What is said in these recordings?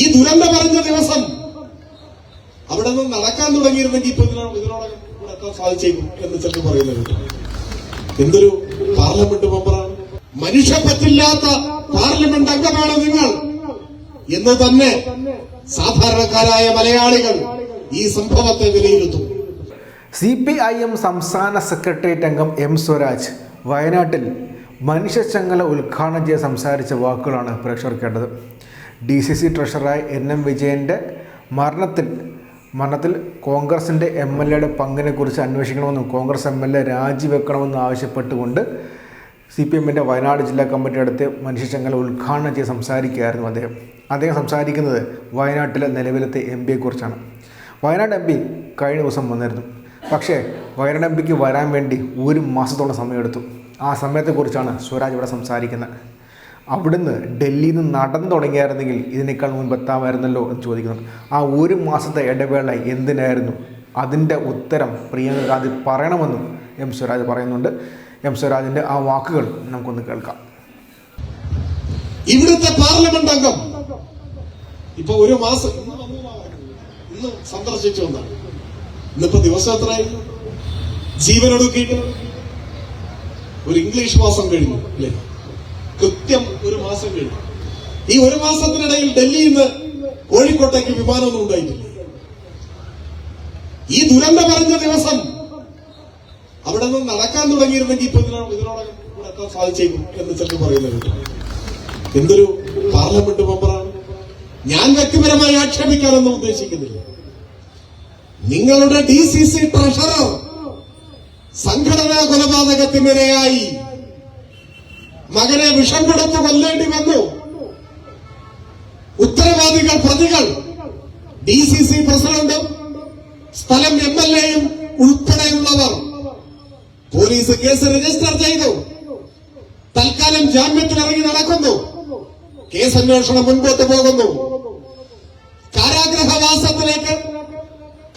ഈ ദുരന്തം പറഞ്ഞ ദിവസം അവിടെ നിന്ന് നടക്കാൻ തുടങ്ങിയിരുന്നെങ്കിൽ ഇപ്പൊ ഇതിനോട് ഇതിനോടകം ഇവിടെ എത്താൻ സാധിച്ചേക്കും എന്ന് ചെന്ന് പറയുന്നത് എന്തൊരു പാർലമെന്റ് മെമ്പറാണ് മനുഷ്യപ്പറ്റില്ലാത്ത പാർലമെന്റ് അംഗമാണ് നിങ്ങൾ. എന്ന് തന്നെ സാധാരണക്കാരായ മലയാളികൾ ഈ സംഭവത്തെ വിലയിരുത്തും. സി പി ഐ എം സംസ്ഥാന സെക്രട്ടേറിയറ്റ് അംഗം എം സ്വരാജ് വയനാട്ടിൽ മനുഷ്യച്ചങ്ങല ഉദ്ഘാടനം ചെയ്ത് സംസാരിച്ച വാക്കുകളാണ് പ്രേക്ഷകർ കേട്ടത്. ഡി സി സി ട്രഷററായ എൻ എം വിജയന്റെ മരണത്തിൽ മരണത്തിൽ കോൺഗ്രസിന്റെ എം എൽ എയുടെ പങ്കിനെക്കുറിച്ച് അന്വേഷിക്കണമെന്നും കോൺഗ്രസ് എം എൽ എ രാജിവെക്കണമെന്നും ആവശ്യപ്പെട്ടുകൊണ്ട് സി പി എമ്മിന്റെ വയനാട് ജില്ലാ കമ്മിറ്റി അടുത്ത് മനുഷ്യശങ്കല ഉദ്ഘാടനം ചെയ്ത് സംസാരിക്കുകയായിരുന്നു അദ്ദേഹം. അദ്ദേഹം സംസാരിക്കുന്നത് വയനാട്ടിലെ നിലവിലത്തെ എം പിയെക്കുറിച്ചാണ് വയനാട് എം പി കഴിഞ്ഞ ദിവസം വന്നിരുന്നു. പക്ഷേ വയനാട് എം പിക്ക് വരാൻ വേണ്ടി ഒരു മാസത്തോളം സമയമെടുത്തു. ആ സമയത്തെക്കുറിച്ചാണ് സ്വരാജ് ഇവിടെ സംസാരിക്കുന്നത്. അവിടുന്ന് ഡൽഹിയിൽ നിന്ന് നടന്നു തുടങ്ങിയായിരുന്നെങ്കിൽ ഇതിനേക്കാൾ മുൻപ് എത്താമായിരുന്നല്ലോ എന്ന് ചോദിക്കുന്നുണ്ട് ആ ഒരു മാസത്തെ ഇടവേള എന്തിനായിരുന്നു? അതിന്റെ ഉത്തരം പ്രിയങ്ക ഗാന്ധി പറയണമെന്നും എം സ്വരാജ് പറയുന്നുണ്ട്. എം സ്വരാജിന്റെ ആ വാക്കുകൾ നമുക്കൊന്ന് കേൾക്കാം. ഇവിടുത്തെ പാർലമെന്റ് അംഗം ഇപ്പൊ ഒരു മാസം ഇന്ന് സന്ദർശിച്ചു വന്നാണ്. ഇന്നിപ്പോ ദിവസം എത്രയായി? ജീവനൊടുക്കിയിട്ട് ഒരു ഇംഗ്ലീഷ് മാസം കഴിഞ്ഞു അല്ലേ? കൃത്യം മാസം കഴിഞ്ഞു ഈ ഒരു മാസത്തിനിടയിൽ ഡൽഹിയിൽ നിന്ന് കോഴിക്കോട്ടേക്ക് വിമാനമൊന്നും ഉണ്ടായിട്ടില്ല. ഈ ദുരന്തം പറഞ്ഞ ദിവസം അവിടെ നിന്ന് നടക്കാൻ തുടങ്ങിയിരുന്നെങ്കിൽ ഇപ്പൊ ഇതിനോട് ഇതിനോടൊക്കെ എത്താൻ സാധിച്ചേക്കും എന്ന് ചിലർ പറയുന്നത് എന്തൊരു പാർലമെന്റ് മെമ്പറാണ്. ഞാൻ വ്യക്തിപരമായി ആക്ഷേപിക്കാനൊന്നും ഉദ്ദേശിക്കുന്നില്ല. നിങ്ങളുടെ ഡി സി സി ട്രഷറർ സംഘടനാ കൊലപാതകത്തിനിരയായി മകനെ വിഷം കൊടുത്ത് കൊല്ലേണ്ടി വന്നു. ഉത്തരവാദികൾ പ്രതികൾ. ഡി സി സി പ്രസിഡന്റും സ്ഥലം എം എൽ എയും ഉൾപ്പെടെയുള്ളവർ. പോലീസ് കേസ് രജിസ്റ്റർ ചെയ്തു. തൽക്കാലം ജാമ്യത്തിൽ ഇറങ്ങി നടക്കുന്നു. കേസ് അന്വേഷണം മുൻപോട്ട് പോകുന്നു. കാരാഗ്രഹവാസത്തിലേക്ക്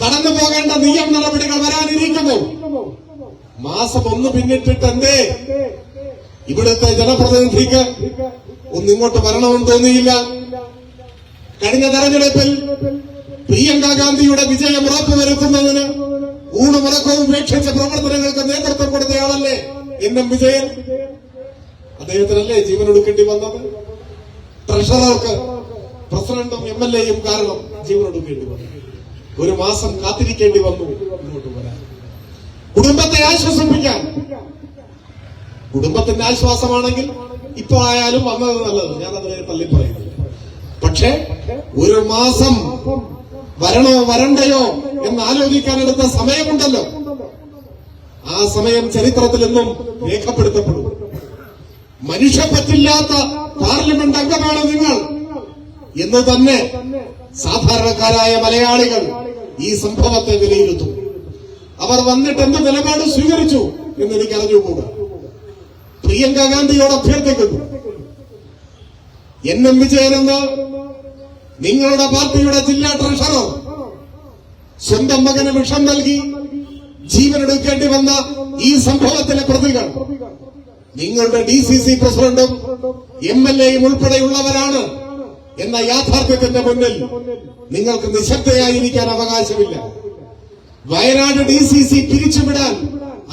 കടന്നു പോകേണ്ട നിയമ നടപടികൾ വരാനിരിക്കുന്നു. മാസം ഒന്ന് പിന്നിട്ടിട്ട് എന്തേ ഇവിടുത്തെ ജനപ്രതിനിധിക്ക് ഒന്ന് ഇങ്ങോട്ട് വരണമെന്ന് തോന്നിയില്ല. കഴിഞ്ഞ തെരഞ്ഞെടുപ്പിൽ പ്രിയങ്ക ഗാന്ധിയുടെ വിജയം ഉറപ്പുവരുത്തുന്നതിന് ഊണുമുറക്കവും ഉപേക്ഷിച്ച പ്രവർത്തനങ്ങൾക്ക് നേതൃത്വം കൊടുത്തയാളല്ലേ എൻ വിജയൻ. അദ്ദേഹത്തിനല്ലേ ജീവൻ ഒടുക്കേണ്ടി വന്നത്? ട്രഷറർക്ക് പ്രസിഡന്റും എം എൽ എയും കാരണം ജീവൻ ഒടുക്കേണ്ടി വന്നു. ഒരു മാസം കാത്തിരിക്കേണ്ടി വന്നു ഇങ്ങോട്ട് വരാൻ. കുടുംബത്തെ ആശ്വസിപ്പിക്കാൻ കുടുംബത്തിന്റെ ആശ്വാസമാണെങ്കിൽ ഇപ്പൊ ആയാലും വന്നത് നല്ലത്. ഞാൻ അതിനെ തള്ളി പറയുന്നില്ല. പക്ഷേ ഒരു മാസം വരണോ വരണ്ടയോ എന്ന് ആലോചിക്കാൻ എടുത്ത സമയമുണ്ടല്ലോ. ആ സമയം ചരിത്രത്തിൽ നിന്നും രേഖപ്പെടുത്തപ്പെടും. മനുഷ്യപ്പറ്റില്ലാത്ത പാർലമെന്റ് അംഗമാണ് നിങ്ങൾ. എന്ന് തന്നെ സാധാരണക്കാരായ മലയാളികൾ ഈ സംഭവത്തെ വിലയിരുത്തും. അവർ വന്നിട്ട് എന്ത് നിലപാട് സ്വീകരിച്ചു എന്ന് എനിക്ക് അറിഞ്ഞുകൂടാ പ്രിയങ്ക ഗാന്ധിയോട് അഭ്യർത്ഥിക്കുന്നു. എൻ എം വിജയൻ എന്ന നിങ്ങളുടെ പാർട്ടിയുടെ ജില്ലാ ട്രഷറർ സ്വന്തം മകന് വിഷം നൽകി ജീവനെടുക്കേണ്ടി വന്ന ഈ സംഭവത്തിലെ പ്രതികൾ നിങ്ങളുടെ ഡി സി സി പ്രസിഡന്റും എം എൽ എയും ഉൾപ്പെടെയുള്ളവരാണ് എന്ന യാഥാർത്ഥ്യത്തിന്റെ മുന്നിൽ നിങ്ങൾക്ക് നിശബ്ദയായിരിക്കാൻ അവകാശമില്ല. വയനാട് ഡി സി സി പിരിച്ചുവിടാൻ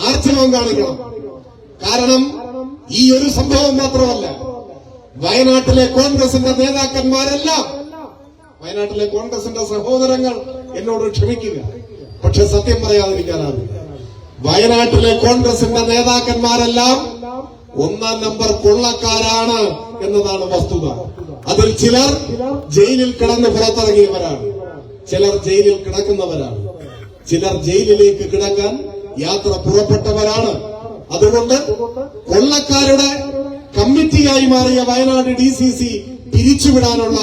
ആർജവം കാണിക്കണം. കാരണം ഈ ഒരു സംഭവം മാത്രമല്ല വയനാട്ടിലെ കോൺഗ്രസിന്റെ നേതാക്കന്മാരെല്ലാം വയനാട്ടിലെ കോൺഗ്രസിന്റെ സഹോദരങ്ങൾ എന്നോട് ക്ഷമിക്കുക. പക്ഷെ സത്യം പറയാതിരിക്കാനാവില്ല. വയനാട്ടിലെ കോൺഗ്രസിന്റെ നേതാക്കന്മാരെല്ലാം ഒന്നാം നമ്പർ കൊള്ളക്കാരാണ് എന്നതാണ് വസ്തുത. അതിൽ ചിലർ ജയിലിൽ കിടന്ന് പുറത്തിറങ്ങിയവരാണ്. ചിലർ ജയിലിൽ കിടക്കുന്നവരാണ്. ചിലർ ജയിലിലേക്ക് കിടക്കാൻ യാത്ര പുറപ്പെട്ടവരാണ്. അതുകൊണ്ട് കൊള്ളക്കാരുടെ കമ്മിറ്റിയായി മാറിയ വയനാട് ഡി സി സി പിരിച്ചുവിടാനുള്ള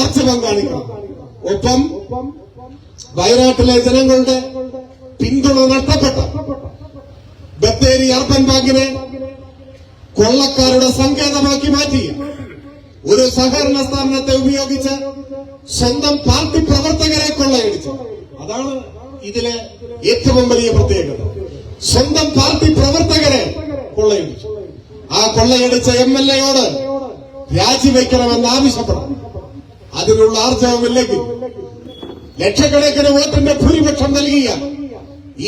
ആർജവം കാണിക്കണം ഒപ്പം വയനാട്ടിലെ ജനങ്ങളുടെ പിന്തുണ നഷ്ടപ്പെട്ട ബത്തേരി അർബൻ ബാങ്കിനെ കൊള്ളക്കാരുടെ സങ്കേതമാക്കി മാറ്റി. ഒരു സഹകരണ സ്ഥാപനത്തെ ഉപയോഗിച്ച് സ്വന്തം പാർട്ടി പ്രവർത്തകരെ കൊള്ളയടിച്ചു. അതാണ് ഇതിലെ ഏറ്റവും വലിയ പ്രത്യേകത. സ്വന്തം പാർട്ടി പ്രവർത്തകരെ കൊള്ളയടിച്ചു. ആ കൊള്ളയടിച്ച എം എൽ എയോട് രാജിവെക്കണമെന്ന് ആവശ്യപ്പെടും അതിനുള്ള ആർജവമില്ലെങ്കിൽ ലക്ഷക്കണക്കിന് വോട്ടിന്റെ ഭൂരിപക്ഷം നൽകിയ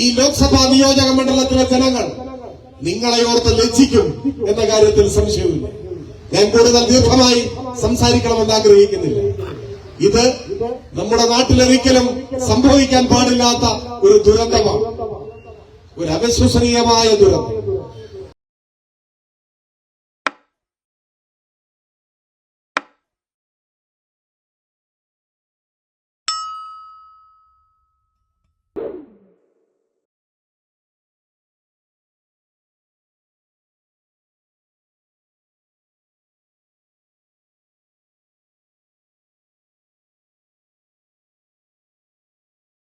ഈ ലോക്സഭാ നിയോജക മണ്ഡലത്തിലെ ജനങ്ങൾ നിങ്ങളെ ഓർത്ത് ലജ്ജിക്കും എന്ന കാര്യത്തിൽ സംശയമില്ല ഞാൻ കൂടുതൽ ദീർഘമായി സംസാരിക്കണമെന്ന് ആഗ്രഹിക്കുന്നില്ല. ഇത് നമ്മുടെ നാട്ടിലൊരിക്കലും സംഭവിക്കാൻ പാടില്ലാത്ത ഒരു ദുരന്തമാണ്. ഒരു അവിശ്വസനീയമായ ദുരന്തം.